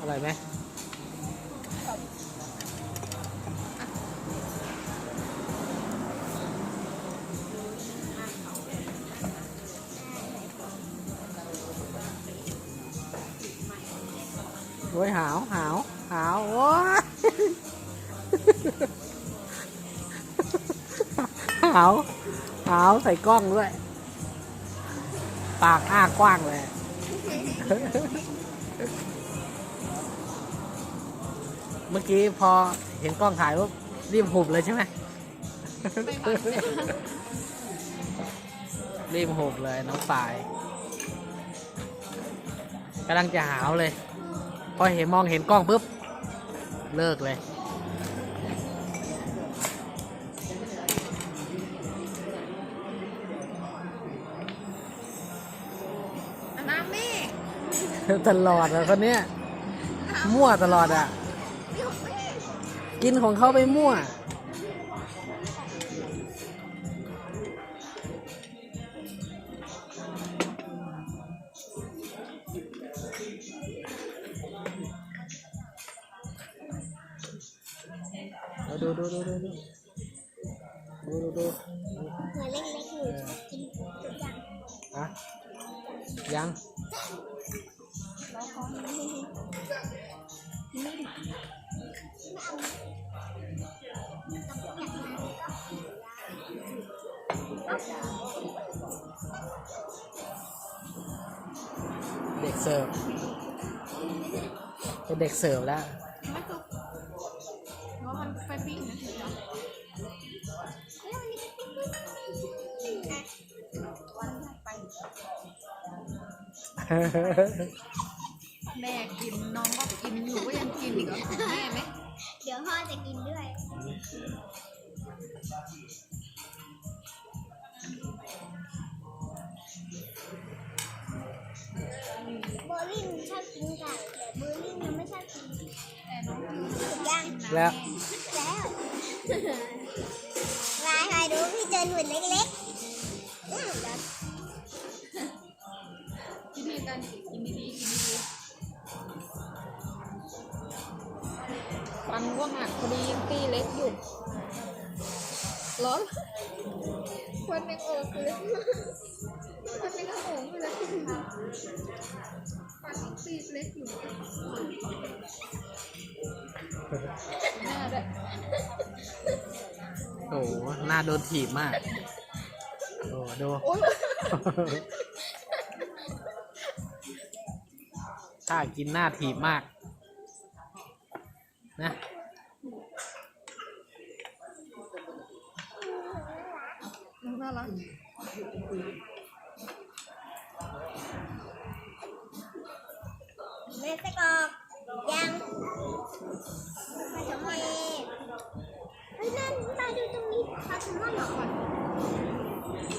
อร่อยไหมโอ้ยหาวหาวหาวโอ้ยหาวหาวใส่กล้องด้วย ปากอ้ากว้างเลย เมื่อกี้พอเห็นกล้องถ่ายปุ๊บรีบหุบเลยใช่ไหมไม่บังเลยรีบหุบเลยน้องปายกำลังจะหาวเลย พอเห็นมองเห็นกล้องปุ๊บ เลิกเลย น้ำแม่ตลอดอะคนเนี้ยมั่วตลอดอะเดี๋ยวแม่ กินของเขาไปมั่ว ดูดูดูดูดูดูดูดูหัวเล็กๆหนูชอบกินทุกอย่างอะยัง เด็กเสิร์ฟเป็นเด็กเสิร์ฟแล้วไม่สุกเพราะมันไฟปิ้งนะถึงจะแม่กินน้องก็กินอยู่ก็ยังกินอีกเหรอแม่ไหม แล้วแล้วลายใครดูพี่เจอหนวดเล็กๆอืมเดี๋ยวกินดีกันกินดีๆกินดีๆฟันว่างหักพอดียังตีเล็กอยู่ร้อนควันยังออกเลยควันยังออกเลยฟันยังตีเล็กอยู่ โอ้โหหน้าโดนถีบมาก โอ้ดู โอ๊ยถ้ากินหน้าถีบมาก นะ น้องน่ารักแม่ตะกอกยัง